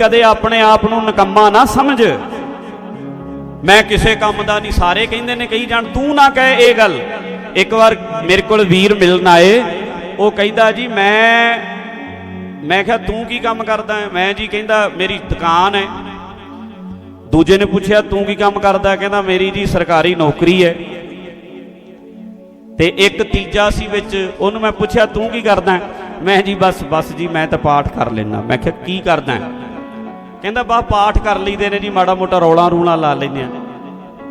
ਕਦੇ ਆਪਣੇ ਆਪ ਨੂੰ ਨਕੰਮਾ ਨਾ ਸਮਝ। ਮੈਂ ਕਿਸੇ ਕੰਮ ਦਾ ਨਹੀਂ, ਸਾਰੇ ਕਹਿੰਦੇ ਨੇ ਕਹੀ ਜਾਣ, ਤੂੰ ਨਾ ਕਹੇ ਇਹ ਗੱਲ। ਇੱਕ ਵਾਰ ਮੇਰੇ ਕੋਲ ਵੀਰ ਮਿਲਣ ਆਏ, ਉਹ ਕਹਿੰਦਾ ਜੀ, ਮੈਂ ਮੈਂ ਕਿਹਾ, ਤੂੰ ਕੀ ਕੰਮ ਕਰਦਾ ਹੈ? ਮੈਂ ਜੀ ਕਹਿੰਦਾ, ਮੇਰੀ ਦੁਕਾਨ ਹੈ। ਦੂਜੇ ਨੇ ਪੁੱਛਿਆ, ਤੂੰ ਕੀ ਕੰਮ ਕਰਦਾ ਕਹਿੰਦਾ, ਮੇਰੀ ਜੀ ਸਰਕਾਰੀ ਨੌਕਰੀ ਹੈ। ਤੇ ਇੱਕ ਤੀਜਾ ਸੀ ਵਿੱਚ, ਉਹਨੂੰ ਮੈਂ ਪੁੱਛਿਆ, ਤੂੰ ਕੀ ਕਰਦਾ ਮੈਂ ਜੀ, ਬਸ ਬਸ ਜੀ, ਮੈਂ ਤਾਂ ਪਾਠ ਕਰ ਲੈਣਾ ਮੈਂ ਕਿਹਾ, ਕੀ ਕਰਦਾ ਹੈ? ਕਹਿੰਦਾ ਬਾ ਪਾਠ ਕਰ ਲਈਦੇ ਨੇ ਜੀ, ਮਾੜਾ ਮੋਟਾ ਰੌਲਾ ਰੂਲਾ ਲਾ ਲੈਂਦੇ ਆ।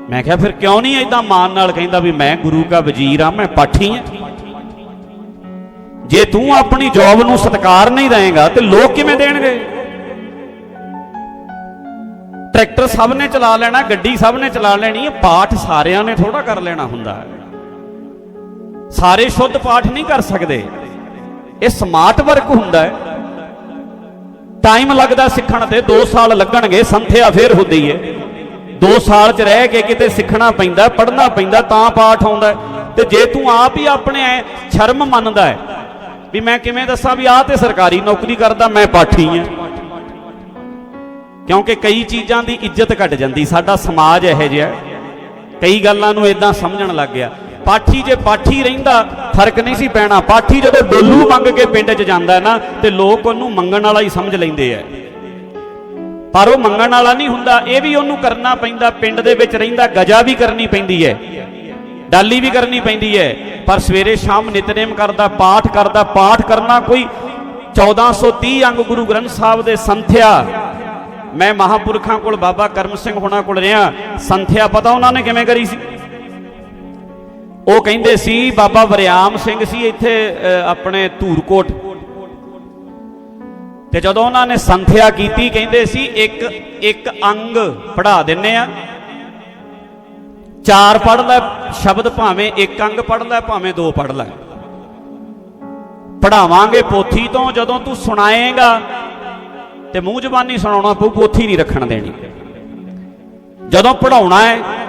ਮੈਂ ਕਿਹਾ, ਫਿਰ ਕਿਉਂ ਨਹੀਂ ਐਦਾਂ ਮਾਨ ਨਾਲ ਕਹਿੰਦਾ ਵੀ ਮੈਂ ਗੁਰੂ ਕਾ ਵਜ਼ੀਰ ਆ, ਮੈਂ ਪਾਠੀ ਆ? ਜੇ ਤੂੰ ਆਪਣੀ ਜੌਬ ਨੂੰ ਸਤਿਕਾਰ ਨਹੀਂ ਦੇਏਗਾ ਤੇ ਲੋਕ ਕਿਵੇਂ ਦੇਣਗੇ? ਟਰੈਕਟਰ ਸਭ ਨੇ ਚਲਾ ਲੈਣਾ, ਗੱਡੀ ਸਭ ਨੇ ਚਲਾ ਲੈਣੀ ਹੈ ਪਾਠ ਸਾਰਿਆਂ ਨੇ ਥੋੜਾ ਕਰ ਲੈਣਾ ਹੁੰਦਾ ਹੈ। ਸਾਰੇ ਸ਼ੁੱਧ ਪਾਠ ਨਹੀਂ ਕਰ ਸਕਦੇ। ਇਹ ਸਮਾਰਟ ਵਰਕ ਹੁੰਦਾ ਹੈ। ਟਾਈਮ ਲੱਗਦਾ ਸਿੱਖਣ ਤੇ 2 ਸਾਲ ਲੱਗਣਗੇ, ਸੰਥਿਆ ਫੇਰ ਹੁੰਦੀ ਹੈ 2 ਸਾਲ ਚ ਰਹਿ ਕੇ ਕਿਤੇ ਸਿੱਖਣਾ ਪੈਂਦਾ, ਪੜ੍ਹਨਾ ਪੈਂਦਾ, ਤਾਂ ਪਾਠ ਆਉਂਦਾ ਤੇ ਜੇ ਤੂੰ ਆਪ ਹੀ ਆਪਣੇ ਸ਼ਰਮ ਮੰਨਦਾ ਹੈ ਵੀ ਮੈਂ ਕਿਵੇਂ ਦੱਸਾਂ ਵੀ ਆਹ ਤੇ ਸਰਕਾਰੀ ਨੌਕਰੀ ਕਰਦਾ, ਮੈਂ ਪਾਠੀ ਆ। ਕਿਉਂਕਿ ਕਈ ਚੀਜ਼ਾਂ ਦੀ ਇੱਜ਼ਤ ਘਟ ਜਾਂਦੀ, ਸਾਡਾ ਸਮਾਜ ਇਹੋ ਜਿਹਾ ਕਈ ਗੱਲਾਂ ਨੂੰ ਇਦਾਂ ਸਮਝਣ ਲੱਗ ਗਿਆ। ਪਾਠੀ ਜੇ ਪਾਠੀ ਰਹਿੰਦਾ, ਫ਼ਰਕ ਨਹੀਂ ਸੀ ਪੈਣਾ। ਪਾਠੀ ਜਦੋਂ ਡੋਲੂ ਮੰਗ ਕੇ ਪਿੰਡ 'ਚ ਜਾਂਦਾ ਨਾ, ਤੇ ਲੋਕ ਉਹਨੂੰ ਮੰਗਣ ਵਾਲਾ ਹੀ ਸਮਝ ਲੈਂਦੇ ਆ। ਪਰ ਉਹ ਮੰਗਣ ਵਾਲਾ ਨਹੀਂ ਹੁੰਦਾ, ਇਹ ਵੀ ਉਹਨੂੰ ਕਰਨਾ ਪੈਂਦਾ, ਪਿੰਡ ਦੇ ਵਿੱਚ ਰਹਿੰਦਾ, ਗਜਾ ਵੀ ਕਰਨੀ ਪੈਂਦੀ ਹੈ। ਡਾਲੀ ਵੀ ਕਰਨੀ ਪੈਂਦੀ ਹੈ। ਪਰ ਸਵੇਰੇ ਸ਼ਾਮ ਨਿਤਨੇਮ ਕਰਦਾ, ਪਾਠ ਕਰਦਾ, ਪਾਠ ਕਰਨਾ ਕੋਈ 1430 ਅੰਗ ਗੁਰੂ ਗ੍ਰੰਥ ਸਾਹਿਬ ਦੇ ਸੰਥਿਆ। ਮੈਂ ਮਹਾਪੁਰਖਾਂ ਕੋਲ, ਬਾਬਾ ਕਰਮ ਸਿੰਘ ਹੋਣਾ ਕੋਲ ਰਿਹਾ। ਸੰਥਿਆ ਪਤਾ ਉਹਨਾਂ ਨੇ ਕਿਵੇਂ ਕਰੀ ਸੀ? ਉਹ ਕਹਿੰਦੇ ਸੀ, ਬਾਬਾ ਵਰਿਆਮ ਸਿੰਘ ਸੀ ਇੱਥੇ ਆਪਣੇ ਧੂਰਕੋਟ। ਤੇ ਜਦੋਂ ਉਹਨਾਂ ਨੇ ਸੰਥਿਆ ਕੀਤੀ, ਕਹਿੰਦੇ ਸੀ, ਇੱਕ ਇੱਕ ਅੰਗ ਪੜਾ ਦਿੰਨੇ ਆ। ਚਾਰ ਪੜ ਲੈ, ਸ਼ਬਦ ਭਾਵੇਂ ਇੱਕ ਅੰਗ ਪੜ ਲੈ, ਭਾਵੇਂ ਦੋ ਪੜ ਲੈ। ਪੜਾਵਾਂਗੇ ਪੋਥੀ ਤੋਂ, ਜਦੋਂ ਤੂੰ ਸੁਣਾਏਗਾ, ਤੇ ਮੂੰਹ ਜ਼ਬਾਨੀ ਸੁਣਾਉਣਾ ਪਊ, ਪੋਥੀ ਨਹੀਂ ਰੱਖਣ ਦੇਣੀ। ਜਦੋਂ ਪੜਾਉਣਾ ਹੈ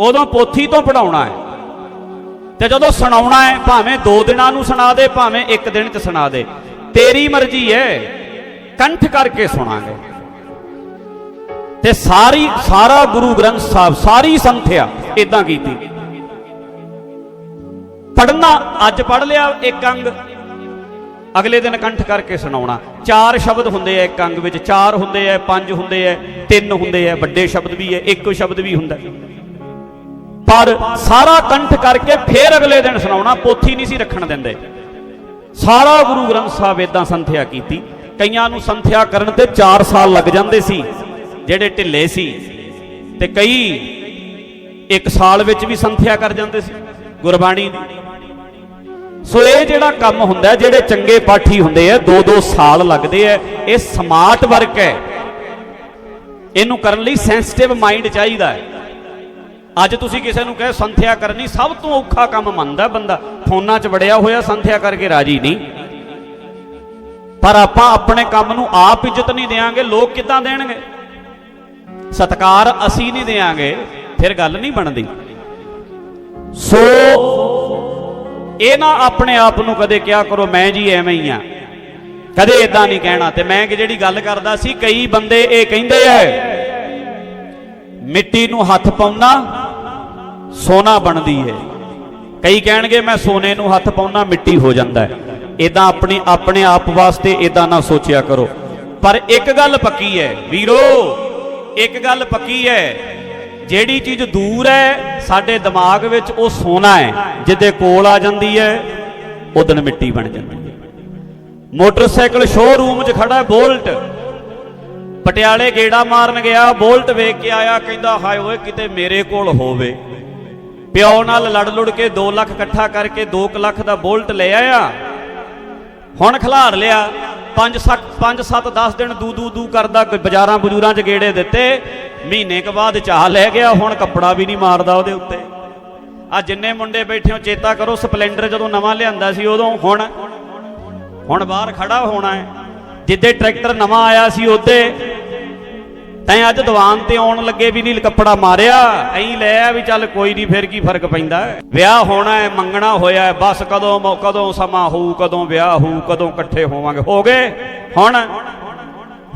ਉਦੋਂ ਪੋਥੀ ਤੋਂ ਪੜਾਉਣਾ ਹੈ। ਤੇ ਜਦੋਂ ਸੁਣਾਉਣਾ ਹੈ, ਭਾਵੇਂ ਦੋ ਦਿਨਾਂ ਨੂੰ ਸੁਣਾ ਦੇ, ਭਾਵੇਂ ਇੱਕ ਦਿਨ ਚ ਸੁਣਾ ਦੇ, ਤੇਰੀ ਮਰਜ਼ੀ ਹੈ, ਕੰਠ ਕਰਕੇ ਸੁਣਾਂਗੇ। ਤੇ ਸਾਰੀ, ਸਾਰਾ ਗੁਰੂ ਗ੍ਰੰਥ ਸਾਹਿਬ, ਸਾਰੀ ਸੰਥਿਆ ਇਦਾਂ ਕੀਤੀ। ਪੜਨਾ ਅੱਜ ਪੜ ਲਿਆ ਇੱਕ ਅੰਗ, ਅਗਲੇ ਦਿਨ ਕੰਠ ਕਰਕੇ ਸੁਣਾਉਣਾ। ਚਾਰ ਸ਼ਬਦ ਹੁੰਦੇ ਆ ਇੱਕ ਅੰਗ ਵਿੱਚ, ਚਾਰ ਹੁੰਦੇ ਆ, ਪੰਜ ਹੁੰਦੇ ਆ, ਤਿੰਨ ਹੁੰਦੇ ਆ, ਵੱਡੇ ਸ਼ਬਦ ਵੀ ਹੈ ਇੱਕ ਸ਼ਬਦ ਵੀ ਹੁੰਦਾ। ਪਰ ਸਾਰਾ ਕੰਠ ਕਰਕੇ ਫੇਰ ਅਗਲੇ ਦਿਨ ਸੁਣਾਉਣਾ, ਪੋਥੀ ਨਹੀਂ ਸੀ ਰੱਖਣ ਦਿੰਦੇ। ਸਾਰਾ ਗੁਰੂ ਗ੍ਰੰਥ ਸਾਹਿਬ ਇਦਾਂ ਸੰਥਿਆ ਕੀਤੀ। ਕਈਆਂ ਨੂੰ ਸੰਥਿਆ ਕਰਨ ਤੇ 4 ਸਾਲ ਲੱਗ ਜਾਂਦੇ ਸੀ, ਜਿਹੜੇ ਢਿੱਲੇ ਸੀ। ਤੇ ਕਈ ਇੱਕ ਸਾਲ ਵਿੱਚ ਵੀ ਸੰਥਿਆ ਕਰ ਜਾਂਦੇ ਸੀ, ਗੁਰਬਾਣੀ ਦੀ। ਸੋ ਇਹ ਜਿਹੜਾ ਕੰਮ ਹੁੰਦਾ ਜਿਹੜੇ ਚੰਗੇ ਪਾਠੀ ਹੁੰਦੇ ਆ 2-2 ਸਾਲ ਲੱਗਦੇ ਆ, ਇਹ ਸਮਾਰਟ ਵਰਕ ਹੈ। ਇਹਨੂੰ ਕਰਨ ਲਈ ਸੈਂਸਿਟਿਵ ਮਾਈਂਡ ਚਾਹੀਦਾ ਹੈ। ਅੱਜ ਤੁਸੀਂ ਕਿਸੇ ਨੂੰ ਕਹੇ ਸੰਥਿਆ ਕਰਨੀ, ਸਭ ਤੋਂ ਔਖਾ ਕੰਮ ਮੰਨਦਾ ਬੰਦਾ। ਫੋਨਾਂ 'ਚ ਵੜਿਆ ਹੋਇਆ ਸੰਥਿਆ ਕਰਕੇ ਰਾਜੀ ਨਹੀਂ। ਪਰ ਆਪਾਂ ਆਪਣੇ ਕੰਮ ਨੂੰ ਆਪ ਇੱਜ਼ਤ ਨਹੀਂ ਦੇਾਂਗੇ ਲੋਕ ਕਿੱਦਾਂ ਦੇਣਗੇ? ਸਤਕਾਰ ਅਸੀਂ ਨਹੀਂ ਦੇਾਂਗੇ ਫਿਰ ਗੱਲ ਨਹੀਂ ਬਣਦੀ। ਸੋ, ਇਹ ਨਾ ਆਪਣੇ ਆਪ ਨੂੰ ਕਦੇ ਕਿਹਾ ਕਰੋ, ਮੈਂ ਜੀ ਐਵੇਂ ਹੀ ਆ। ਕਦੇ ਇਦਾਂ ਨਹੀਂ ਕਹਿਣਾ, ਤੇ ਮੈਂ ਕਿ ਜਿਹੜੀ ਗੱਲ ਕਰਦਾ ਸੀ, ਕਈ ਬੰਦੇ ਇਹ ਕਹਿੰਦੇ ਐ ਮਿੱਟੀ ਨੂੰ ਹੱਥ ਪਾਉਣਾ ਸੋਨਾ ਬਣਦੀ ਹੈ ਕਈ ਕਹਿਣਗੇ ਮੈਂ ਸੋਨੇ ਨੂੰ ਹੱਥ ਪਾਉਣਾ ਮਿੱਟੀ ਹੋ ਜਾਂਦਾ ਹੈ ਇਦਾਂ ਆਪਣੀ, ਆਪਣੇ ਆਪ ਵਾਸਤੇ ਇਦਾਂ ਨਾ ਸੋਚਿਆ ਕਰੋ। ਪਰ ਇੱਕ ਗੱਲ ਪੱਕੀ ਹੈ ਵੀਰੋ, ਇੱਕ ਗੱਲ ਪੱਕੀ ਹੈ ਜਿਹੜੀ ਚੀਜ਼ ਦੂਰ ਹੈ ਸਾਡੇ ਦਿਮਾਗ ਵਿੱਚ ਉਹ ਸੋਨਾ ਹੈ ਜਿਹਦੇ ਕੋਲ ਆ ਜਾਂਦੀ ਹੈ ਉਦੋਂ ਮਿੱਟੀ ਬਣ ਜਾਂਦੀ ਹੈ ਮੋਟਰਸਾਈਕਲ ਸ਼ੋਰੂਮ 'ਚ ਖੜਾ ਬੋਲਟ। ਪਟਿਆਲੇ ਗੇੜਾ ਮਾਰਨ ਗਿਆ, ਬੋਲਟ ਵੇਖ ਕੇ ਆਇਆ, ਕਹਿੰਦਾ, ਹਾਏ ਓਏ, ਕਿਤੇ ਮੇਰੇ ਕੋਲ ਹੋਵੇ। ਪਿਓ ਨਾਲ ਲੜ ਲੁੜ ਕੇ 2 ਲੱਖ ਇਕੱਠਾ ਕਰਕੇ 2 ਲੱਖ ਦਾ ਬੋਲਟ ਲੈ ਆਇਆ। ਹੁਣ ਖਿਲਾਰ ਲਿਆ। 5 7 5 7 10 ਦਿਨ ਦੂ ਦੂ ਦੂ ਕਰਦਾ, ਕੋਈ ਬਾਜ਼ਾਰਾਂ ਬਜੂਰਾਂ 'ਚ ਗੇੜੇ ਦਿੱਤੇ। ਮਹੀਨੇ ਕ ਬਾਅਦ ਚਾਹ ਲੈ ਗਿਆ, ਹੁਣ ਕੱਪੜਾ ਵੀ ਨਹੀਂ ਮਾਰਦਾ ਉਹਦੇ ਉੱਤੇ। ਆ ਜਿੰਨੇ ਮੁੰਡੇ ਬੈਠੇ ਹੋ, ਚੇਤਾ ਕਰੋ, ਸਪਲੈਂਡਰ ਜਦੋਂ ਨਵਾਂ ਲਿਆਂਦਾ ਸੀ ਉਦੋਂ, ਹੁਣ ਹੁਣ ਬਾਹਰ ਖੜਾ ਹੋਣਾ ਹੈ। ਜਿੱਦੇ ਟਰੈਕਟਰ ਨਵਾਂ ਆਇਆ ਸੀ ਉਹਦੇ ਤੈਂ ਅੱਜ ਦੀਵਾਨ ਤੇ ਆਉਣ ਲੱਗੇ ਵੀ ਨਹੀਂ ਕੱਪੜਾ ਮਾਰਿਆ, ਐਂ ਲੈ ਵੀ ਚੱਲ ਕੋਈ ਨਹੀਂ ਫਿਰ ਕੀ ਫ਼ਰਕ ਪੈਂਦਾ? ਵਿਆਹ ਹੋਣਾ ਹੈ, ਮੰਗਣਾ ਹੋਇਆ ਹੈ, ਬਸ ਕਦੋਂ ਕਦੋਂ ਸਮਾਂ ਹੋਊ, ਕਦੋਂ ਵਿਆਹ ਹੋਊ, ਕਦੋਂ ਇਕੱਠੇ ਹੋਵਾਂਗੇ। ਹੋ ਗਏ? ਹੁਣ?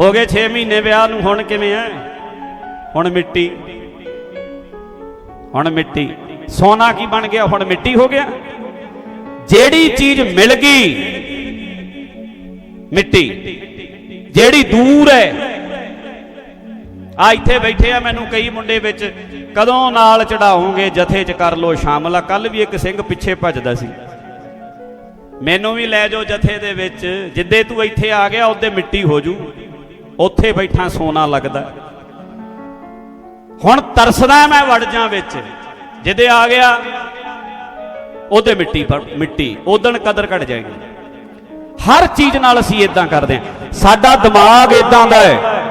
ਹੋ ਗਏ 6 ਮਹੀਨੇ ਵਿਆਹ ਨੂੰ ਹੁਣ ਕਿਵੇਂ ਐ? ਹੁਣ ਮਿੱਟੀ। ਹੁਣ ਮਿੱਟੀ। ਸੋਨਾ ਕੀ ਬਣ ਗਿਆ, ਹੁਣ ਮਿੱਟੀ ਹੋ ਗਿਆ? ਜਿਹੜੀ ਚੀਜ਼ ਮਿਲ ਗਈ, ਮਿੱਟੀ। ਜਿਹੜੀ ਦੂਰ ਹੈ ਆ ਇੱਥੇ ਬੈਠੇ ਆ ਮੈਨੂੰ ਕਈ ਮੁੰਡੇ ਵਿੱਚ, ਕਦੋਂ ਨਾਲ ਚੜਾਉਂਗੇ, ਜਥੇ 'ਚ ਕਰ ਲੋ ਸ਼ਾਮਲ। ਆ ਕੱਲ ਵੀ ਇੱਕ ਸਿੰਘ ਪਿੱਛੇ ਭੱਜਦਾ ਸੀ। ਮੈਨੂੰ ਵੀ ਲੈ ਜਾਓ ਜਥੇ ਦੇ ਵਿੱਚ, ਜਿੱਦੇ ਤੂੰ ਇੱਥੇ ਆ ਗਿਆ, ਉਹਦੇ ਮਿੱਟੀ ਹੋ ਜੂ। ਉੱਥੇ ਬੈਠਾ ਸੋਨਾ ਲੱਗਦਾ। ਹੁਣ ਤਰਸਦਾ ਮੈਂ ਵੜ ਜਾ ਵਿੱਚ, ਜਿੱਦੇ ਆ ਗਿਆ, ਉਹਦੇ ਮਿੱਟੀ ਮਿੱਟੀ ਉਦਣ ਕਦਰ ਘਟ ਜਾਏਗੀ। ਹਰ ਚੀਜ਼ ਨਾਲ ਅਸੀਂ ਇਦਾਂ ਕਰਦੇ ਹਾਂ। ਸਾਡਾ ਦਿਮਾਗ ਇਦਾਂ ਦਾ ਹੈ।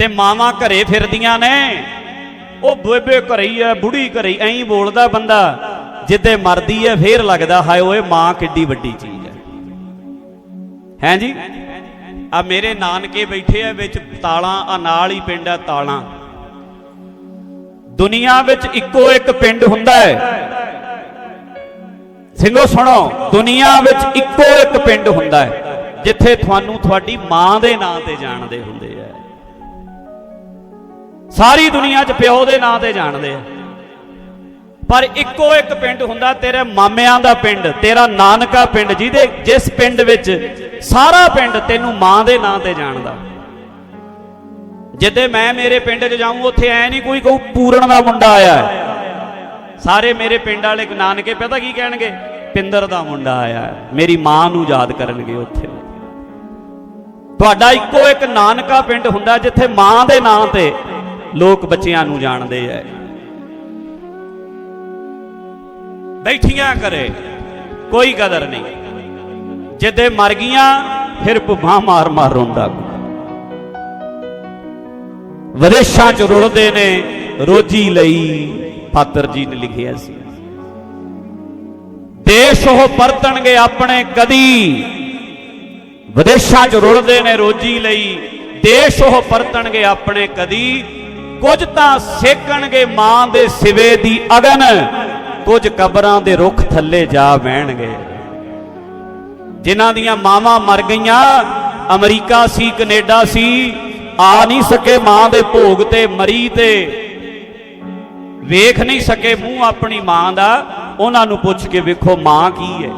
ਤੇ ਮਾਵਾਂ ਘਰੇ ਫਿਰਦੀਆਂ ਨੇ। ਉਹ ਬੇਬੇ ਘਰੇ ਹੀ ਐ, ਬੁੜੀ ਘਰੇ ਹੀ, ਐਂ ਬੋਲਦਾ ਬੰਦਾ। ਜਿੱਦੇ ਮਰਦੀ ਐ, ਫੇਰ ਲੱਗਦਾ ਹਾਏ ਓਏ, ਮਾਂ ਕਿੱਡੀ ਵੱਡੀ ਚੀਜ਼ ਐ। ਹੈਂ ਜੀ? ਆ ਮੇਰੇ ਨਾਨਕੇ ਬੈਠੇ ਆ ਵਿੱਚ ਤਾਲਾਂ, ਆ ਨਾਲ ਹੀ ਪਿੰਡ ਆ ਤਾਲਾਂ। ਦੁਨੀਆ ਵਿੱਚ ਇੱਕੋ ਇੱਕ ਪਿੰਡ ਹੁੰਦਾ ਹੈ ਸਿੰਘੋ ਸੁਣੋ, ਦੁਨੀਆ ਵਿੱਚ ਇੱਕੋ ਇੱਕ ਪਿੰਡ ਹੁੰਦਾ ਹੈ ਜਿੱਥੇ ਤੁਹਾਨੂੰ ਤੁਹਾਡੀ ਮਾਂ ਦੇ ਨਾਂ ਤੇ ਜਾਣਦੇ ਹੁੰਦੇ ਆ ਸਾਰੀ ਦੁਨੀਆ 'ਚ ਪਿਓ ਦੇ ਨਾਂ ਤੇ ਜਾਣਦੇ ਆ। ਪਰ ਇੱਕੋ ਇੱਕ ਪਿੰਡ ਹੁੰਦਾ, ਤੇਰੇ ਮਾਮਿਆਂ ਦਾ ਪਿੰਡ, ਤੇਰਾ ਨਾਨਕਾ ਪਿੰਡ, ਜਿਹਦੇ ਜਿਸ ਪਿੰਡ ਵਿੱਚ ਸਾਰਾ ਪਿੰਡ ਤੈਨੂੰ ਮਾਂ ਦੇ ਨਾਂ ਤੇ ਜਾਣਦਾ। ਜਿੱਦੇ ਮੈਂ ਮੇਰੇ ਪਿੰਡ 'ਚ ਜਾਊਂ, ਉੱਥੇ ਐ ਨਹੀਂ ਕੋਈ ਕਹੂ, ਪੂਰਨ ਦਾ ਮੁੰਡਾ ਆਇਆ ਸਾਰੇ ਮੇਰੇ ਪਿੰਡ ਵਾਲੇ ਨਾਨਕੇ, ਪਤਾ ਕੀ ਕਹਿਣਗੇ? ਪਿੰਦਰ ਦਾ ਮੁੰਡਾ ਆਇਆ ਮੇਰੀ ਮਾਂ ਨੂੰ ਯਾਦ ਕਰਨਗੇ ਉੱਥੇ। ਤੁਹਾਡਾ ਇੱਕੋ ਇੱਕ ਨਾਨਕਾ ਪਿੰਡ ਹੁੰਦਾ, ਜਿੱਥੇ ਮਾਂ ਦੇ ਨਾਂ ਤੇ ਲੋਕ ਬੱਚਿਆਂ ਨੂੰ ਜਾਣਦੇ ਐ। ਬੈਠੀਆਂ ਕਰੇ, ਕੋਈ ਕਦਰ ਨਹੀਂ। ਜਿੱਦੇ ਮਰ ਗਈਆਂ, ਫਿਰ ਭੁੱਭਾ ਮਾਰ ਮਾਰ ਰੋਂਦਾ ਵਿਦੇਸ਼ਾਂ ਚ ਰੁਲਦੇ ਨੇ, ਰੋਜੀ ਲਈ ਪਾਤਰ ਜੀ ਨੇ ਲਿਖਿਆ ਸੀ। ਦੇਸ਼ ਉਹ ਪਰਤਣਗੇ ਆਪਣੇ ਕਦੀ। ਵਿਦੇਸ਼ਾਂ ਚ ਰੁਲਦੇ ਨੇ, ਰੋਜੀ ਲਈ। ਦੇਸ਼ ਉਹ ਪਰਤਣਗੇ ਆਪਣੇ ਕਦੀ। ਕੁਝ ਤਾਂ ਸੇਕਣਗੇ ਮਾਂ ਦੇ ਸਿਵੇ ਦੀ ਅਗਨ, ਕੁਝ ਕਬਰਾਂ ਦੇ ਰੁੱਖ ਥੱਲੇ ਜਾ ਬਹਿਣਗੇ ਜਿਨ੍ਹਾਂ ਦੀਆਂ ਮਾਵਾਂ ਮਰ ਗਈਆਂ, ਅਮਰੀਕਾ ਸੀ, ਕੈਨੇਡਾ ਸੀ, ਆ ਨਹੀਂ ਸਕੇ ਮਾਂ ਦੇ ਭੋਗ ਤੇ, ਮਰੀ ਤੇ। ਵੇਖ ਨਹੀਂ ਸਕੇ ਮੂੰਹ ਆਪਣੀ ਮਾਂ ਦਾ, ਉਹਨਾਂ ਨੂੰ ਪੁੱਛ ਕੇ ਵੇਖੋ ਮਾਂ ਕੀ ਹੈ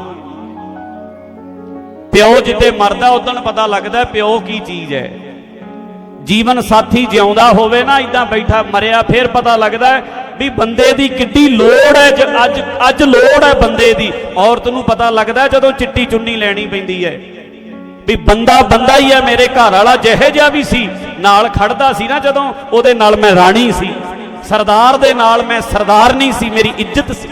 ਪਿਓ ਜਿੱਤੇ ਮਰਦਾ ਉਦੋਂ ਪਤਾ ਲੱਗਦਾ ਪਿਓ ਕੀ ਚੀਜ਼ ਹੈ ਜੀਵਨ ਸਾਥੀ ਜਿਉਂਦਾ ਹੋਵੇ ਨਾ ਇਦਾਂ ਬੈਠਾ ਮਰਿਆ, ਫਿਰ ਪਤਾ ਲੱਗਦਾ ਵੀ ਬੰਦੇ ਦੀ ਕਿੱਡੀ ਲੋੜ ਹੈ ਅੱਜ ਅੱਜ ਲੋੜ ਹੈ ਬੰਦੇ ਦੀ। ਔਰਤ ਨੂੰ ਪਤਾ ਲੱਗਦਾ ਜਦੋਂ ਚਿੱਟੀ ਚੁੰਨੀ ਲੈਣੀ ਪੈਂਦੀ ਹੈ ਵੀ ਬੰਦਾ ਬੰਦਾ ਹੀ ਹੈ, ਮੇਰੇ ਘਰ ਵਾਲਾ ਜਿਹੇ ਜਿਹਾ ਵੀ ਸੀ, ਨਾਲ ਖੜਦਾ ਸੀ ਨਾ ਜਦੋਂ, ਉਹਦੇ ਨਾਲ ਮੈਂ ਰਾਣੀ ਸੀ। ਸਰਦਾਰ ਦੇ ਨਾਲ ਮੈਂ ਸਰਦਾਰ ਨਹੀਂ ਸੀ, ਮੇਰੀ ਇੱਜ਼ਤ ਸੀ।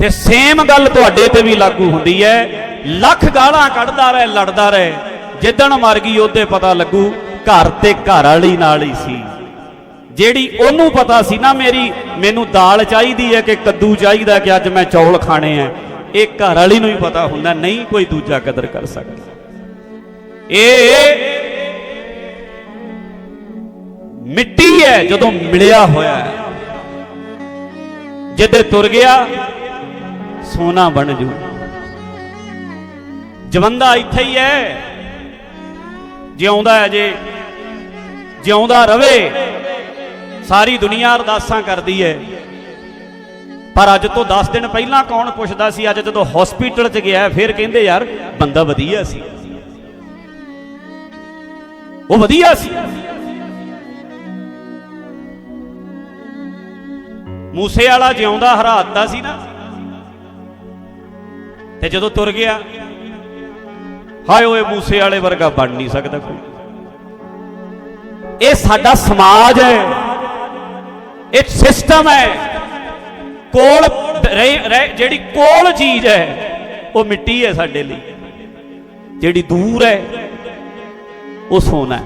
ਤੇ ਸੇਮ ਗੱਲ ਤੁਹਾਡੇ ਤੇ ਵੀ ਲਾਗੂ ਹੁੰਦੀ ਹੈ, ਲੱਖ ਗਾਲਾਂ ਕੱਢਦਾ ਰਹੇ, ਲੜਦਾ ਰਹੇ। ਜਿੱਦਣ ਮਰ ਗਈ ਉਹਦੇ ਪਤਾ ਲੱਗੂ, ਘਰ ਤੇ ਘਰ ਵਾਲੀ ਨਾਲ ਹੀ ਸੀ। ਜਿਹੜੀ ਉਹਨੂੰ ਪਤਾ ਸੀ ਨਾ ਮੇਰੀ, ਮੈਨੂੰ ਦਾਲ ਚਾਹੀਦੀ ਹੈ ਕਿ ਕੱਦੂ ਚਾਹੀਦਾ ਕਿ ਅੱਜ ਮੈਂ ਚੌਲ ਖਾਣੇ ਆ, ਇਹ ਘਰ ਵਾਲੀ ਨੂੰ ਹੀ ਪਤਾ ਹੁੰਦਾ, ਨਹੀਂ ਕੋਈ ਦੂਜਾ ਕਦਰ ਕਰ ਸਕਦਾ। ਇਹ ਮਿੱਟੀ ਹੈ ਜਦੋਂ ਮਿਲਿਆ ਹੋਇਆ। ਹੈ ਜਿੱਦੇ ਤੁਰ ਗਿਆ, ਸੋਨਾ ਬਣ ਜੂ। ਜਵੰਦਾ ਇੱਥੇ ਹੀ ਹੈ। ਜਿਉਂਦਾ ਹੈ ਜੇ, ਜਿਉਂਦਾ ਰਵੇ, ਸਾਰੀ ਦੁਨੀਆ ਅਰਦਾਸਾਂ ਕਰਦੀ ਹੈ। ਪਰ ਅੱਜ ਤੋਂ 10 ਦਿਨ ਪਹਿਲਾਂ ਕੌਣ ਪੁੱਛਦਾ ਸੀ, ਅੱਜ ਜਦੋਂ ਹਸਪੀਟਲ 'ਚ ਗਿਆ, ਫਿਰ ਕਹਿੰਦੇ, ਯਾਰ, ਬੰਦਾ ਵਧੀਆ ਸੀ। ਉਹ ਵਧੀਆ ਸੀ। ਮੂਸੇ ਵਾਲਾ ਜਿਉਂਦਾ ਹਰਾਤਾ ਸੀ ਨਾ। ਤੇ ਜਦੋਂ ਤੁਰ ਗਿਆ ਹਾਏ ਓਏ ਮੂਸੇ ਵਾਲੇ ਵਰਗਾ ਬਣ ਨਹੀਂ ਸਕਦਾ ਕੋਈ। ਇਹ ਸਾਡਾ ਸਮਾਜ ਹੈ। ਇਹ ਸਿਸਟਮ ਹੈ। ਕੋਲ ਰਹਿ- ਰਹਿ- ਜਿਹੜੀ ਕੋਲ ਚੀਜ਼ ਹੈ, ਉਹ ਮਿੱਟੀ ਹੈ ਸਾਡੇ ਲਈ। ਜਿਹੜੀ ਦੂਰ ਹੈ, ਉਹ ਸੋਨਾ ਹੈ।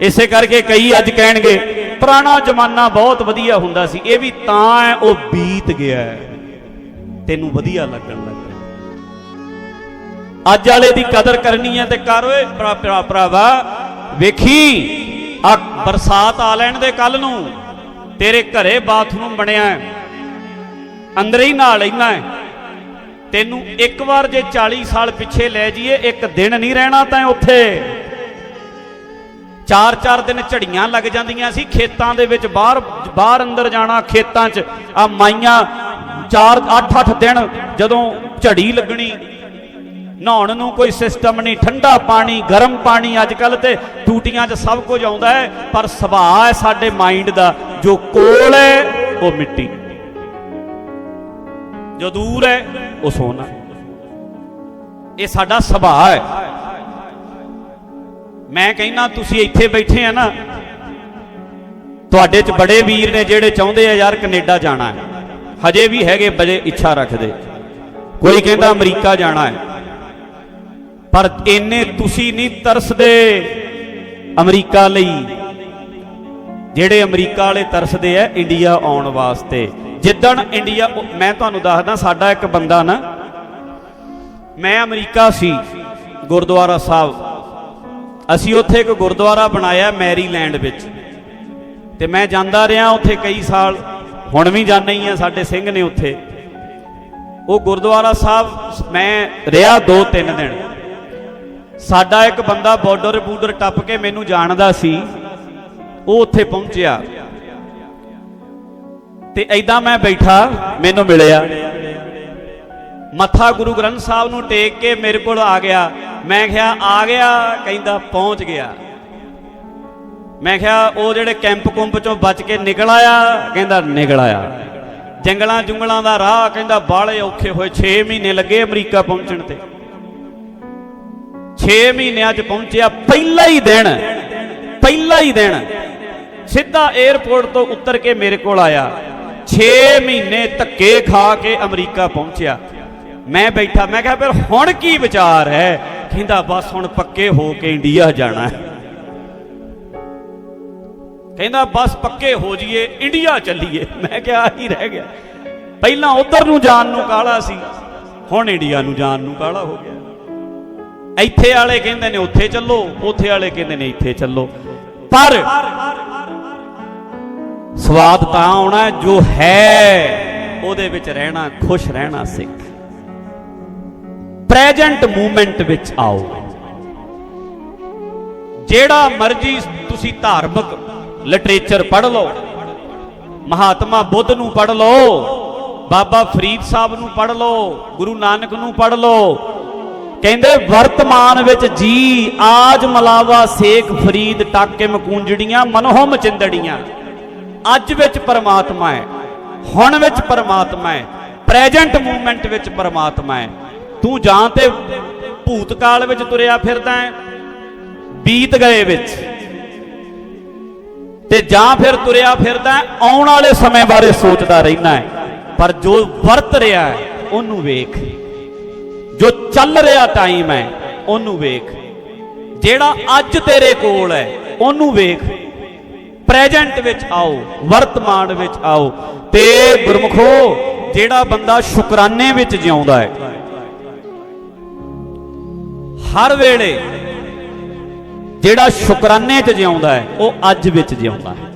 ਇਸੇ ਕਰਕੇ ਕਈ ਅੱਜ ਕਹਿਣਗੇ, ਪੁਰਾਣਾ ਜ਼ਮਾਨਾ ਬਹੁਤ ਵਧੀਆ ਹੁੰਦਾ ਸੀ, ਇਹ ਵੀ ਤਾਂ ਹੈ, ਉਹ ਬੀਤ ਗਿਆ ਤੈਨੂੰ ਵਧੀਆ ਲੱਗਣ ਲੱਗਾ ਅੱਜ ਵਾਲੇ ਦੀ ਕਦਰ ਕਰਨੀ ਹੈ ਤੇ ਕਰ ਓਏ। ਭਰਾਵਾ, ਵੇਖੀ, ਆ ਬਰਸਾਤ ਆ ਲੈਣ ਦੇ ਕੱਲ ਨੂੰ। ਤੇਰੇ ਘਰੇ ਬਾਥਰੂਮ ਬਣਿਆ ਹੈ। ਅੰਦਰ ਹੀ ਨਾਲ ਲੈਣਾ ਹੈ। ਤੈਨੂੰ ਇੱਕ ਵਾਰ ਜੇ 40 ਸਾਲ ਪਿੱਛੇ ਲੈ ਜਾਈਏ, ਇੱਕ ਦਿਨ ਨਹੀਂ ਰਹਿਣਾ ਤਾਂ ਉੱਥੇ। ਚਾਰ ਚਾਰ ਦਿਨ ਝੜੀਆਂ ਲੱਗ ਜਾਂਦੀਆਂ ਸੀ ਖੇਤਾਂ ਦੇ ਵਿੱਚ, ਬਾਹਰ ਬਾਹਰ ਅੰਦਰ ਜਾਣਾ ਖੇਤਾਂ 'ਚ। ਆ ਮਾਈਆਂ ਚਾਰ 8-8 ਦਿਨ ਜਦੋਂ ਝੜੀ ਲੱਗਣੀ ਨਹਾਉਣ ਨੂੰ ਕੋਈ ਸਿਸਟਮ ਨਹੀਂ, ਠੰਡਾ ਪਾਣੀ, ਗਰਮ ਪਾਣੀ ਅੱਜ ਕੱਲ ਤੇ ਟੂਟੀਆਂ 'ਚ ਸਭ ਕੁਝ ਆਉਂਦਾ ਹੈ, ਪਰ ਸੁਭਾਅ ਹੈ ਸਾਡੇ ਮਾਈਂਡ ਦਾ, ਜੋ ਕੋਲ ਹੈ, ਉਹ ਮਿੱਟੀ। ਜੋ ਦੂਰ ਹੈ, ਉਹ ਸੋਨਾ। ਇਹ ਸਾਡਾ ਸੁਭਾਅ ਹੈ। ਮੈਂ ਕਹਿੰਦਾ, ਤੁਸੀਂ ਇੱਥੇ ਬੈਠੇ ਆ ਨਾ, ਤੁਹਾਡੇ 'ਚ ਬੜੇ ਵੀਰ ਨੇ ਜਿਹੜੇ ਚਾਹੁੰਦੇ ਆ ਯਾਰ ਕੈਨੇਡਾ ਜਾਣਾ ਹੈ। ਹਜੇ ਵੀ ਹੈਗੇ, ਬਜੇ ਇੱਛਾ ਰੱਖਦੇ। ਕੋਈ ਕਹਿੰਦਾ ਅਮਰੀਕਾ ਜਾਣਾ ਹੈ। ਪਰ ਇੰਨੇ ਤੁਸੀਂ ਨਹੀਂ ਤਰਸਦੇ ਅਮਰੀਕਾ ਲਈ। ਜਿਹੜੇ ਅਮਰੀਕਾ ਵਾਲੇ ਤਰਸਦੇ ਆ, ਇੰਡੀਆ ਆਉਣ ਵਾਸਤੇ। ਜਿੱਦਣ ਇੰਡੀਆ, ਮੈਂ ਤੁਹਾਨੂੰ ਦੱਸਦਾ, ਸਾਡਾ ਇੱਕ ਬੰਦਾ ਨਾ, ਮੈਂ ਅਮਰੀਕਾ ਸੀ, ਗੁਰਦੁਆਰਾ ਸਾਹਿਬ। ਅਸੀਂ ਉੱਥੇ ਇੱਕ ਗੁਰਦੁਆਰਾ ਬਣਾਇਆ ਮੈਰੀਲੈਂਡ ਵਿੱਚ। ਤੇ ਮੈਂ ਜਾਂਦਾ ਰਿਹਾ ਉੱਥੇ ਕਈ ਸਾਲ। ਹੁਣ ਵੀ ਜਾਂਦਾ ਹੀ ਆ, ਸਾਡੇ ਸਿੰਘ ਨੇ ਉੱਥੇ। ਉਹ ਗੁਰਦੁਆਰਾ ਸਾਹਿਬ, ਮੈਂ ਰਿਹਾ 2-3 ਦਿਨ। ਸਾਡਾ ਇੱਕ ਬੰਦਾ ਬਾਰਡਰ ਬੂਡਰ ਟੱਪ ਕੇ ਮੈਨੂੰ ਜਾਣਦਾ ਸੀ, ਉਹ ਉੱਥੇ ਪਹੁੰਚਿਆ। ਤੇ ਐਦਾਂ ਮੈਂ ਬੈਠਾ, ਮੈਨੂੰ ਮਿਲਿਆ। ਮੱਥਾ ਗੁਰੂ ਗ੍ਰੰਥ ਸਾਹਿਬ ਨੂੰ ਟੇਕ ਕੇ ਮੇਰੇ ਕੋਲ ਆ ਗਿਆ। ਮੈਂ ਕਿਹਾ, ਆ ਗਿਆ। ਕਹਿੰਦਾ, ਪਹੁੰਚ ਗਿਆ। ਮੈਂ ਕਿਹਾ, ਉਹ ਜਿਹੜੇ ਕੈਂਪ ਕੁੰਪ ਚੋਂ ਬਚ ਕੇ ਨਿਕਲ ਆਇਆ? ਕਹਿੰਦਾ, ਨਿਕਲ ਆਇਆ। ਜੰਗਲਾਂ ਜੁੰਗਲਾਂ ਦਾ ਰਾਹ ਕਹਿੰਦਾ ਬਾਲੇ ਔਖੇ ਹੋਏ 6 ਮਹੀਨੇ ਲੱਗੇ ਅਮਰੀਕਾ ਪਹੁੰਚਣ ਤੇ। 6 ਮਹੀਨਿਆਂ 'ਚ ਪਹੁੰਚਿਆ ਪਹਿਲਾ ਹੀ ਦਿਨ, ਪਹਿਲਾ ਹੀ ਦਿਨ। ਸਿੱਧਾ 에ਅਰਪੋਰਟ ਤੋਂ ਉਤਰ ਕੇ ਮੇਰੇ ਕੋਲ ਆਇਆ। 6 ਮਹੀਨੇ ਧੱਕੇ ਖਾ ਕੇ ਅਮਰੀਕਾ ਪਹੁੰਚਿਆ। ਮੈਂ ਬੈਠਾ, ਮੈਂ ਕਿਹਾ, ਫਿਰ ਹੁਣ ਕੀ ਵਿਚਾਰ ਹੈ? ਕਹਿੰਦਾ, ਬਸ ਹੁਣ ਪੱਕੇ ਹੋ ਕੇ ਇੰਡੀਆ ਜਾਣਾ ਹੈ। ਕਹਿੰਦਾ, ਬਸ ਪੱਕੇ ਹੋ ਜਾਈਏ, ਇੰਡੀਆ ਚੱਲੀਏ। ਮੈਂ ਕਿਹਾ ਹੀ ਰਹਿ ਗਿਆ। ਪਹਿਲਾਂ ਉਧਰ ਨੂੰ ਜਾਣ ਨੂੰ ਕਾਲਾ ਸੀ, ਹੁਣ ਇੰਡੀਆ ਨੂੰ ਜਾਣ ਨੂੰ ਕਾਲਾ ਹੋ ਗਿਆ। ਇੱਥੇ ਵਾਲੇ ਕਹਿੰਦੇ ਨੇ ਉੱਥੇ ਚੱਲੋ, ਉੱਥੇ ਵਾਲੇ ਕਹਿੰਦੇ ਨੇ ਇੱਥੇ ਚੱਲੋ। ਪਰ ਸਵਾਦ ਤਾਂ ਆਉਣਾ ਜੋ ਹੈ, ਉਹਦੇ ਵਿੱਚ ਰਹਿਣਾ, ਖੁਸ਼ ਰਹਿਣਾ ਸਿੱਖ। ਪ੍ਰੈਜੈਂਟ ਮੂਮੈਂਟ ਵਿੱਚ ਆਓ। ਜਿਹੜਾ ਮਰਜ਼ੀ ਤੁਸੀਂ ਧਾਰਮਿਕ ਲਿਟਰੇਚਰ ਪੜ੍ਹ ਲਓ, ਮਹਾਤਮਾ ਬੁੱਧ ਨੂੰ ਪੜ੍ਹ ਲਓ, ਬਾਬਾ ਫਰੀਦ ਸਾਹਿਬ ਨੂੰ ਪੜ੍ਹ ਲਓ, ਗੁਰੂ ਨਾਨਕ ਨੂੰ ਪੜ੍ਹ ਲਓ ਕਹਿੰਦੇ, ਵਰਤਮਾਨ ਵਿੱਚ ਜੀ, ਆਜ ਮਲਾਵਾ ਸੇਖ ਫਰੀਦ ਟਾਕੇ ਮਕੂੰਜੜੀਆਂ, ਮਨੋਹਮ ਚਿੰਦੜੀਆਂ। ਅੱਜ ਵਿੱਚ ਪਰਮਾਤਮਾ ਹੈ, ਹੁਣ ਵਿੱਚ ਪਰਮਾਤਮਾ ਹੈ, ਪ੍ਰੈਜੈਂਟ ਮੂਵਮੈਂਟ ਵਿੱਚ ਪਰਮਾਤਮਾ ਹੈ। ਤੂੰ ਜਾਂ ਤੇ ਭੂਤ ਕਾਲ ਵਿੱਚ ਤੁਰਿਆ ਫਿਰਦਾ ਹੈ, ਬੀਤ ਗਏ ਵਿੱਚ। ਤੇ ਜਾਂ ਫਿਰ ਤੁਰਿਆ ਫਿਰਦਾ ਆਉਣ ਵਾਲੇ ਸਮੇਂ ਬਾਰੇ ਸੋਚਦਾ ਰਹਿਣਾ ਹੈ। ਪਰ ਜੋ ਵਰਤ ਰਿਹਾ ਹੈ, ਉਹਨੂੰ ਵੇਖ। ਜੋ ਚੱਲ ਰਿਹਾ ਟਾਈਮ ਹੈ, ਉਹਨੂੰ ਵੇਖ। ਜਿਹੜਾ ਅੱਜ ਤੇਰੇ ਕੋਲ ਹੈ, ਉਹਨੂੰ ਵੇਖ। ਪ੍ਰੈਜੈਂਟ ਵਿੱਚ ਆਓ, ਵਰਤਮਾਨ ਵਿੱਚ ਆਓ। ਤੇ ਗੁਰਮਖੋ, ਜਿਹੜਾ ਬੰਦਾ ਸ਼ੁਕਰਾਨੇ ਵਿੱਚ ਜਿਉਂਦਾ ਹੈ, ਹਰ ਵੇਲੇ ਜਿਹੜਾ ਸ਼ੁਕਰਾਨੇ 'ਚ ਜਿਉਂਦਾ ਹੈ, ਉਹ ਅੱਜ ਵਿੱਚ ਜਿਉਂਦਾ ਹੈ,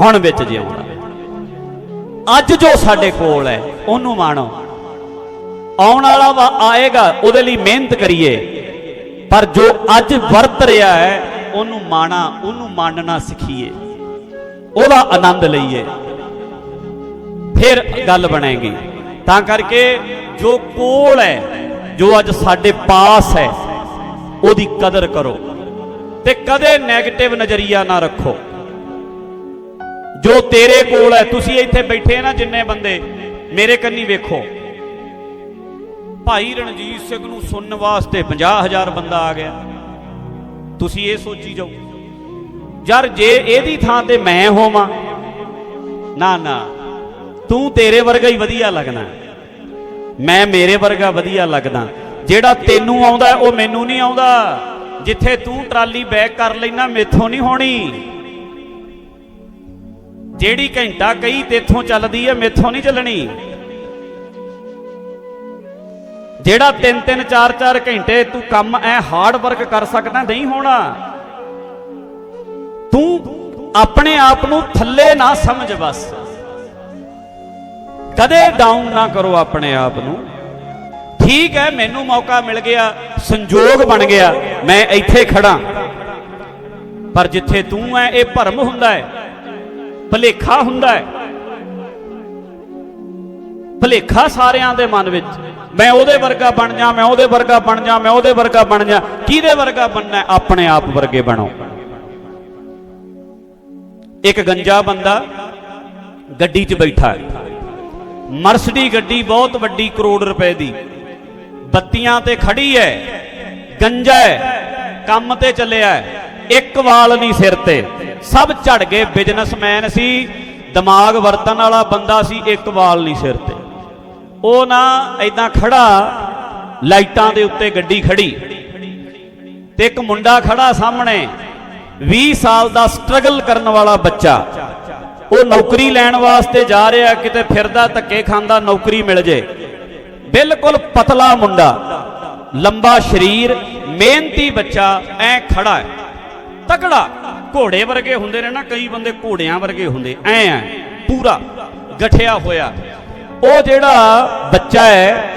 ਹੁਣ ਵਿੱਚ ਜਿਉਂਦਾ ਅੱਜ ਜੋ ਸਾਡੇ ਕੋਲ ਹੈ, ਉਹਨੂੰ ਮਾਣੋ। ਆਉਣ ਵਾਲਾ ਵਾ ਆਏਗਾ, ਉਹਦੇ ਲਈ ਮਿਹਨਤ ਕਰੀਏ। ਪਰ ਜੋ ਅੱਜ ਵਰਤ ਰਿਹਾ ਹੈ, ਉਹਨੂੰ ਮਾਣਾ, ਉਹਨੂੰ ਮੰਨਣਾ ਸਿੱਖੀਏ। ਉਹਦਾ ਆਨੰਦ ਲਈਏ। ਫਿਰ ਗੱਲ ਬਣੇਗੀ। ਤਾਂ ਕਰਕੇ ਜੋ ਕੋਲ ਹੈ, ਜੋ ਅੱਜ ਸਾਡੇ ਪਾਸ ਹੈ, ਉਹਦੀ ਕਦਰ ਕਰੋ। ਤੇ ਕਦੇ 네ਗੇਟਿਵ ਨਜ਼ਰੀਆ ਨਾ ਰੱਖੋ। ਜੋ ਤੇਰੇ ਕੋਲ ਹੈ, ਤੁਸੀਂ ਇੱਥੇ ਬੈਠੇ ਨਾ ਜਿੰਨੇ ਬੰਦੇ, ਮੇਰੇ ਕੰਨੀ ਵੇਖੋ। ਭਾਈ ਰਣਜੀਤ ਸਿੰਘ ਨੂੰ ਸੁਣਨ ਵਾਸਤੇ 50000 ਬੰਦਾ ਆ ਗਿਆ। ਤੁਸੀਂ ਇਹ ਸੋਚੀ ਜਾਓ। ਯਾਰ ਜੇ ਇਹਦੀ ਥਾਂ ਤੇ ਮੈਂ ਹੋਵਾਂ, ਨਾ ਨਾ, ਤੂੰ ਤੇਰੇ ਵਰਗਾ ਹੀ ਵਧੀਆ ਲੱਗਦਾ ਮੈਂ ਮੇਰੇ ਵਰਗਾ ਵਧੀਆ ਲੱਗਦਾ। ਜਿਹੜਾ ਤੈਨੂੰ ਆਉਂਦਾ, ਉਹ ਮੈਨੂੰ ਨਹੀਂ ਆਉਂਦਾ। ਜਿੱਥੇ ਤੂੰ ਟਰਾਲੀ ਬੈਕ ਕਰ ਲੈਣਾ, ਮੇਥੋਂ ਨਹੀਂ ਹੋਣੀ। ਜਿਹੜੀ ਘੰਟਾ ਕਈ ਤੇਥੋਂ ਚੱਲਦੀ ਹੈ, ਮੇਥੋਂ ਨਹੀਂ ਚੱਲਣੀ। ਜਿਹੜਾ 3-3 4-4 ਘੰਟੇ ਤੂੰ ਕੰਮ ਐ ਹਾਰਡ ਵਰਕ ਕਰ ਸਕਦਾ ਨਹੀਂ ਹੋਣਾ। ਤੂੰ ਆਪਣੇ ਆਪ ਨੂੰ ਥੱਲੇ ਨਾ ਸਮਝ ਬਸ। ਕਦੇ ਡਾਊਨ ਨਾ ਕਰੋ ਆਪਣੇ ਆਪ ਨੂੰ। ਠੀਕ ਹੈ ਮੈਨੂੰ ਮੌਕਾ ਮਿਲ ਗਿਆ, ਸੰਜੋਗ ਬਣ ਗਿਆ, ਮੈਂ ਇੱਥੇ ਖੜਾ ਪਰ ਜਿੱਥੇ ਤੂੰ ਹੈ ਇਹ ਭਰਮ ਹੁੰਦਾ ਹੈ ਭਲੇਖਾ ਹੁੰਦਾ ਹੈ ਭਲੇਖਾ ਸਾਰਿਆਂ ਦੇ ਮਨ ਵਿੱਚ। ਮੈਂ ਉਹਦੇ ਵਰਗਾ ਬਣ ਜਾ, ਮੈਂ ਉਹਦੇ ਵਰਗਾ ਬਣ ਜਾ, ਮੈਂ ਉਹਦੇ ਵਰਗਾ ਬਣ ਜਾ। ਕਿਹਦੇ ਵਰਗਾ ਬਣਨਾ ਆਪਣੇ ਆਪ ਵਰਗੇ ਬਣੋ। ਇੱਕ ਗੰਜਾ ਬੰਦਾ ਗੱਡੀ 'ਚ ਬੈਠਾ ਹੈ। ਮਰਸਡੀ ਗੱਡੀ ਬਹੁਤ ਵੱਡੀ ਕਰੋੜ ਰੁਪਏ ਦੀ। ਬੱਤੀਆਂ ਤੇ ਖੜੀ ਹੈ, ਗੰਜਾ ਹੈ, ਕੰਮ ਤੇ ਚੱਲਿਆ ਹੈ। ਇੱਕ ਵਾਲ ਨਹੀਂ ਸਿਰ ਤੇ। ਸਭ ਝੜ ਗਏ। ਬਿਜ਼ਨਸਮੈਨ ਸੀ, ਦਿਮਾਗ ਵਰਤਣ ਵਾਲਾ ਬੰਦਾ ਸੀ, ਇੱਕ ਵਾਲ ਨਹੀਂ ਸਿਰ ਤੇ। ਉਹ ਨਾ ਐਦਾਂ ਖੜਾ, ਲਾਈਟਾਂ ਦੇ ਉੱਤੇ ਗੱਡੀ ਖੜੀ। ਤੇ ਇੱਕ ਮੁੰਡਾ ਖੜਾ ਸਾਹਮਣੇ 20 ਸਾਲ ਦਾ ਸਟਰਗਲ ਕਰਨ ਵਾਲਾ ਬੱਚਾ। ਉਹ ਨੌਕਰੀ ਲੈਣ ਵਾਸਤੇ ਜਾ ਰਿਹਾ, ਕਿਤੇ ਫਿਰਦਾ, ਧੱਕੇ ਖਾਂਦਾ, ਨੌਕਰੀ ਮਿਲ ਜੇ। ਬਿਲਕੁਲ ਪਤਲਾ ਮੁੰਡਾ, ਲੰਬਾ ਸਰੀਰ, ਮਿਹਨਤੀ ਬੱਚਾ, ਐ ਖੜਾ ਹੈ। ਤਕੜਾ, ਘੋੜੇ ਵਰਗੇ ਹੁੰਦੇ ਨੇ ਨਾ, ਕਈ ਬੰਦੇ ਘੋੜਿਆਂ ਵਰਗੇ ਹੁੰਦੇ, ਐ ਐ ਪੂਰਾ, ਗਠਿਆ ਹੋਇਆ। ਉਹ ਜਿਹੜਾ ਬੱਚਾ ਹੈ,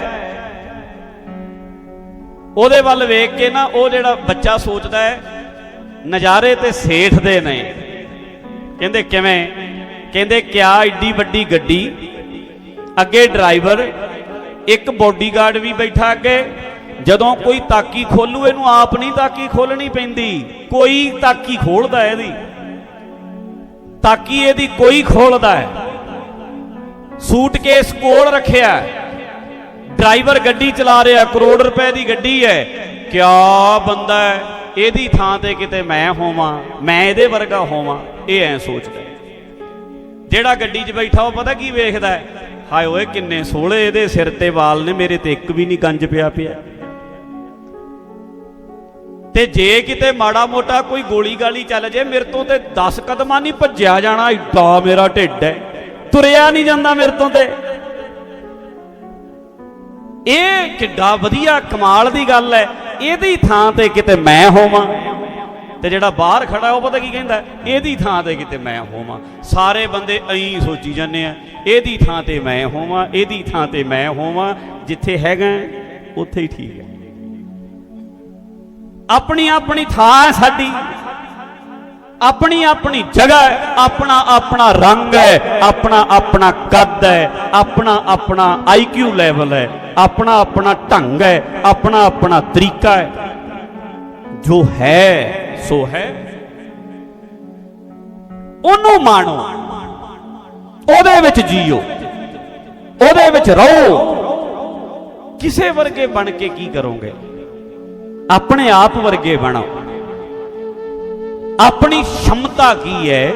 ਉਹਦੇ ਵੱਲ ਵੇਖ ਕੇ ਨਾ ਉਹ ਜਿਹੜਾ ਬੱਚਾ ਸੋਚਦਾ ਹੈ, ਨਜ਼ਾਰੇ ਤੇ ਸੇਠ ਦੇ ਨੇ। ਕਹਿੰਦੇ ਕਿਵੇਂ? ਕਹਿੰਦੇ, ਕਿਆ ਏਡੀ ਵੱਡੀ ਗੱਡੀ? ਅੱਗੇ ਡਰਾਈਵਰ, ਇੱਕ ਬੋਡੀਗਾਰਡ ਵੀ ਬੈਠਾ ਅੱਗੇ। ਜਦੋਂ ਕੋਈ ਤਾਕੀ ਖੋਲੂ, ਇਹਨੂੰ ਆਪ ਨਹੀਂ ਤਾਕੀ ਖੋਲਣੀ ਪੈਂਦੀ। ਕੋਈ ਤਾਕੀ ਖੋਲਦਾ ਇਹਦੀ। ਤਾਕੀ ਇਹਦੀ ਕੋਈ ਖੋਲਦਾ ਹੈ। ਸੂਟਕੇਸ ਕੋਲ ਰੱਖਿਆ ਡਰਾਈਵਰ ਗੱਡੀ ਚਲਾ ਰਿਹਾ, ਕਰੋੜ ਰੁਪਏ ਦੀ ਗੱਡੀ ਹੈ। ਕਿਆ ਬੰਦਾ ਹੈ? ਇਹਦੀ ਥਾਂ ਤੇ ਕਿਤੇ ਮੈਂ ਹੋਵਾਂ, ਮੈਂ ਇਹਦੇ ਵਰਗਾ ਹੋਵਾਂ, ਇਹ ਐ ਸੋਚਦਾ ਹੈ। ਜਿਹੜਾ ਗੱਡੀ 'ਚ ਬੈਠਾ, ਉਹ ਪਤਾ ਕੀ ਵੇਖਦਾ ਹੈ? ਹਾਏ ਓਏ, ਕਿੰਨੇ ਸੋਹਲੇ ਇਹਦੇ ਸਿਰ ਤੇ ਵਾਲ ਨੇ, ਮੇਰੇ ਤੇ ਇੱਕ ਵੀ ਨਹੀਂ ਗੰਜ ਪਿਆ ਪਿਆ। ਤੇ ਜੇ ਕਿਤੇ ਮਾੜਾ ਮੋਟਾ ਕੋਈ ਗੋਲੀ ਗਾਲੀ ਚੱਲ ਜੇ, ਮੇਰੇ ਤੋਂ ਤੇ 10 ਕਦਮਾਂ ਨਹੀਂ ਭੱਜਿਆ ਜਾਣਾ, ਏਡਾ ਮੇਰਾ ਢਿੱਡ ਹੈ। ਤੁਰਿਆ ਨਹੀਂ ਜਾਂਦਾ ਮੇਰੇ ਤੋਂ ਤੇ। ਇਹ ਕਿੱਡਾ ਵਧੀਆ ਕਮਾਲ ਦੀ ਗੱਲ ਹੈ। ਇਹਦੀ ਥਾਂ ਤੇ ਕਿਤੇ ਮੈਂ ਹੋਵਾਂ। ਤੇ ਜਿਹੜਾ ਬਾਹਰ ਖੜਾ ਉਹ ਪਤਾ ਕੀ ਕਹਿੰਦਾ? ਇਹਦੀ ਥਾਂ ਤੇ ਕਿਤੇ ਮੈਂ ਹੋਵਾਂ। ਸਾਰੇ ਬੰਦੇ ਐਂ ਸੋਚੀ ਜਾਂਦੇ ਆ, ਇਹਦੀ ਥਾਂ ਤੇ ਮੈਂ ਹੋਵਾਂ, ਇਹਦੀ ਥਾਂ ਤੇ ਮੈਂ ਹੋਵਾਂ, ਜਿੱਥੇ ਹੈਗਾ, ਉੱਥੇ ਹੀ ਠੀਕ ਹੈ। ਆਪਣੀ ਆਪਣੀ ਥਾਂ ਹੈ ਸਾਡੀ। ਆਪਣੀ ਆਪਣੀ ਜਗ੍ਹਾ ਹੈ, ਆਪਣਾ ਆਪਣਾ ਰੰਗ ਹੈ, ਆਪਣਾ ਆਪਣਾ ਕੱਦ ਹੈ, ਆਪਣਾ ਆਪਣਾ ਆਈਕਿਊ ਲੈਵਲ ਹੈ, ਆਪਣਾ ਆਪਣਾ ਢੰਗ ਹੈ, ਆਪਣਾ ਆਪਣਾ ਤਰੀਕਾ ਹੈ। ਜੋ ਹੈ, ਸੋ ਹੈ। ਉਹਨੂੰ ਮਾਣੋ, ਉਹਦੇ ਵਿੱਚ ਜੀਓ, ਉਹਦੇ ਵਿੱਚ ਰਹੋ। ਕਿਸੇ ਵਰਗੇ ਬਣ ਕੇ ਕੀ ਕਰੋਗੇ? ਆਪਣੇ ਆਪ ਵਰਗੇ ਬਣੋ। ਆਪਣੀ ਸ਼ਮਤਾ ਕੀ ਹੈ?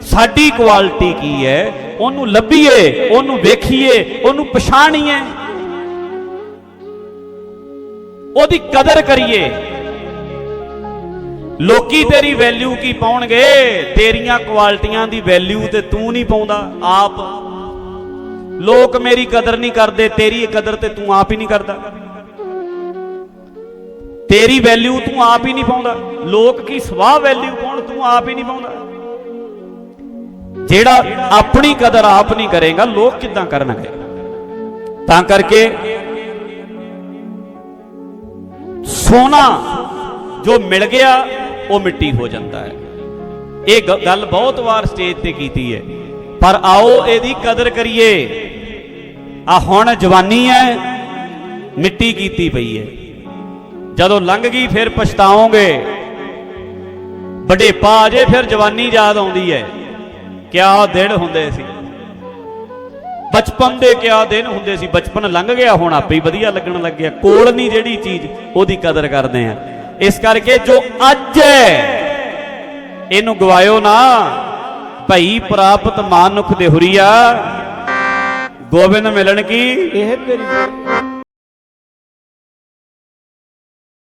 ਸਾਡੀ ਕੁਆਲਿਟੀ ਕੀ ਹੈ? ਉਹਨੂੰ ਲੱਭੀਏ, ਉਹਨੂੰ ਵੇਖੀਏ, ਉਹਨੂੰ ਪਛਾਣੀਏ। ਉਹਦੀ ਕਦਰ ਕਰੀਏ। ਲੋਕੀ ਤੇਰੀ ਵੈਲਿਊ ਕੀ ਪਾਉਣਗੇ? ਤੇਰੀਆਂ ਕੁਆਲਿਟੀਆਂ ਦੀ ਵੈਲਿਊ ਤੇ ਤੂੰ ਨਹੀਂ ਪਾਉਂਦਾ, ਆਪ। ਲੋਕ ਮੇਰੀ ਕਦਰ ਨਹੀਂ ਕਰਦੇ, ਤੇਰੀ ਕਦਰ ਤੇ ਤੂੰ ਆਪ ਹੀ ਨਹੀਂ ਕਰਦਾ। ਤੇਰੀ ਵੈਲਿਊ ਤੂੰ ਆਪ ਹੀ ਨਹੀਂ ਪਾਉਂਦਾ। ਲੋਕ ਕੀ ਸਵਾਹ ਵੈਲਿਊ ਪਾਉਣ, ਤੂੰ ਆਪ ਹੀ ਨਹੀਂ ਪਾਉਂਦਾ। ਜਿਹੜਾ ਆਪਣੀ ਕਦਰ ਆਪ ਨਹੀਂ ਕਰੇਗਾ, ਲੋਕ ਕਿੱਦਾਂ ਕਰਨਗੇ? ਤਾਂ ਕਰਕੇ ਸੋਨਾ ਜੋ ਮਿਲ ਗਿਆ, ਉਹ ਮਿੱਟੀ ਹੋ ਜਾਂਦਾ ਹੈ। ਇਹ ਗ- ਗੱਲ ਬਹੁਤ ਵਾਰ ਸਟੇਜ ਤੇ ਕੀਤੀ ਹੈ। ਪਰ ਆਓ ਇਹਦੀ ਕਦਰ ਕਰੀਏ। ਆ ਹੁਣ ਜਵਾਨੀ ਹੈ, ਮਿੱਟੀ ਕੀਤੀ ਪਈ ਹੈ। ਜਦੋਂ ਲੰਘ ਗਈ ਫਿਰ ਪਛਤਾਓਗੇ। ਵਡੇਪਾ ਆ ਜੇ ਫਿਰ ਜਵਾਨੀ ਯਾਦ ਆਉਂਦੀ ਹੈ, ਕਿਆ ਦਿਨ ਹੁੰਦੇ ਸੀ। ਬਚਪਨ ਦੇ ਕਿਆ ਦਿਨ ਹੁੰਦੇ ਸੀ। ਬਚਪਨ ਲੰਘ ਗਿਆ, ਹੁਣ ਆਪੇ ਹੀ ਵਧੀਆ ਲੱਗਣ ਲੱਗ ਗਿਆ। ਕੋਲ ਨਹੀਂ ਜਿਹੜੀ ਚੀਜ਼, ਉਹਦੀ ਕਦਰ ਕਰਦੇ ਆ ਇਸ ਕਰਕੇ ਜੋ ਅੱਜ ਹੈ, ਇਹਨੂੰ ਗਵਾਇਓ ਨਾ। ਭਈ ਪ੍ਰਾਪਤ ਮਾਨੁਖ ਦੇ ਹੁਰੀਆ, ਗੋਬਿੰਦ ਮਿਲਣ ਕੀ? ਇਹ ਤੇਰੀ